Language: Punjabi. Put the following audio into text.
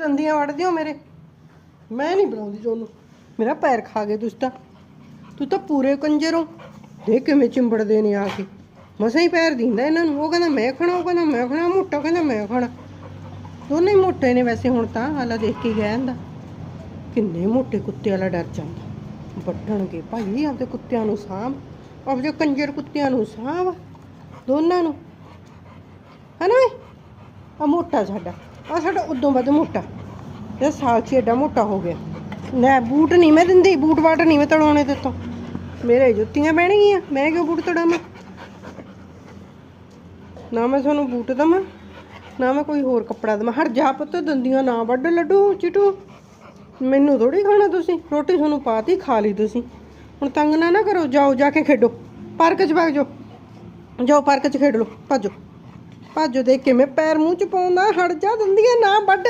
ਦੰਦੀਆਂ ਵੜ ਦਿਓ ਮੇਰੇ। ਮੈਂ ਨਹੀਂ ਬਣਾਉਂਦੀ ਤੁਹਾਨੂੰ ਮੇਰਾ ਪੈਰ ਖਾ ਗਏ ਤੁਸੀਂ ਤਾਂ। ਤੂੰ ਤਾਂ ਪੂਰੇ ਕੰਜਰ ਹੋ ਦੇਖ ਕਿਵੇਂ ਚਿੰਬੜਦੇ ਨੇ ਆ ਕੇ। ਮਸਾਂ ਹੀ ਪੈਰ ਦਿੰਦਾ ਇਹਨਾਂ ਨੂੰ। ਉਹ ਕਹਿੰਦਾ ਮੈਂ ਖਾਣਾ, ਉਹ ਕਹਿੰਦਾ ਮੈਂ ਖਾਣਾ, ਮੋਟਾ ਕਹਿੰਦਾ ਮੈਂ ਖਾਣਾ। ਦੋਨੇ ਮੋਟੇ ਨੇ ਵੈਸੇ ਹੁਣ ਤਾਂ, ਹਾਲਾ ਦੇਖ ਕੇ ਗਿਆ ਜਾਂਦਾ ਕਿੰਨੇ ਮੋਟੇ ਕੁੱਤੇ ਵਾਲਾ ਡਰ ਜਾਂਦਾ। ਵੱਢਣਗੇ ਭਾਈ ਆਪਦੇ ਕੁੱਤਿਆਂ ਨੂੰ ਸਾਂਭ। ਆਪਦੇ ਕੰਜਰ ਕੁੱਤਿਆਂ ਨੂੰ ਸਾਂਭ। ਦੋਨਾਂ ਨੂੰ। ਹਨਾ ਓਏ? ਆ ਮੋਟਾ ਸਾਡਾ। ਆ ਸਾਡਾ ਉਦੋਂ ਵੱਧ ਮੋਟਾ। ਇਹ ਸਾਲ ਚ ਮੋਟਾ ਹੋ ਗਿਆ। ਨਾ ਬੂਟ ਨਹੀਂ ਮੈਂ ਦਿੰਦੀ, ਬੂਟ ਵਾਟ ਨਹੀਂ ਮੈਂ ਤੜਾਉਣੇ ਦਿੱਤੋਂ ਮੇਰੇ ਜੁੱਤੀਆਂ ਪੈਣਗੀਆਂ, ਮੈਂ ਕਿਉਂ ਬੂਟ ਤੜਾਵਾਂ? ਨਾ ਮੈਂ ਤੁਹਾਨੂੰ ਬੂਟ ਦਵਾਂ, ਨਾ ਮੈਂ ਕੋਈ ਹੋਰ ਕੱਪੜਾ ਦਵਾਂ। ਹਰ ਜਾ ਪੁੱਤ ਦੰਦੀਆਂ ਨਾ ਵੱਢ ਲੱਡੂ, ਚਿਟੂ। ਮੈਨੂੰ ਥੋੜੀ ਖਾਣਾ ਤੁਸੀਂ, ਰੋਟੀ ਤੁਹਾਨੂੰ ਪਾਤੀ, ਖਾ ਲਈ ਤੁਸੀਂ। ਹੁਣ ਤੰਗ ਨਾ ਨਾ ਕਰੋ, ਜਾਓ, ਜਾ ਕੇ ਖੇਡੋ। ਪਾਰਕ 'ਚ ਵਗ ਜਾਓ। ਜਾਓ, ਪਾਰਕ 'ਚ ਖੇਡ ਲਓ, ਭੱਜੋ। ਭੱਜੋ ਦੇਖ ਕਿਵੇਂ? ਪੈਰ ਮੂੰਹ 'ਚ ਪਾਉਂਦਾ ਹਟ ਜਾ ਦੰਦੀਆਂ ਨਾ ਵੱਢ।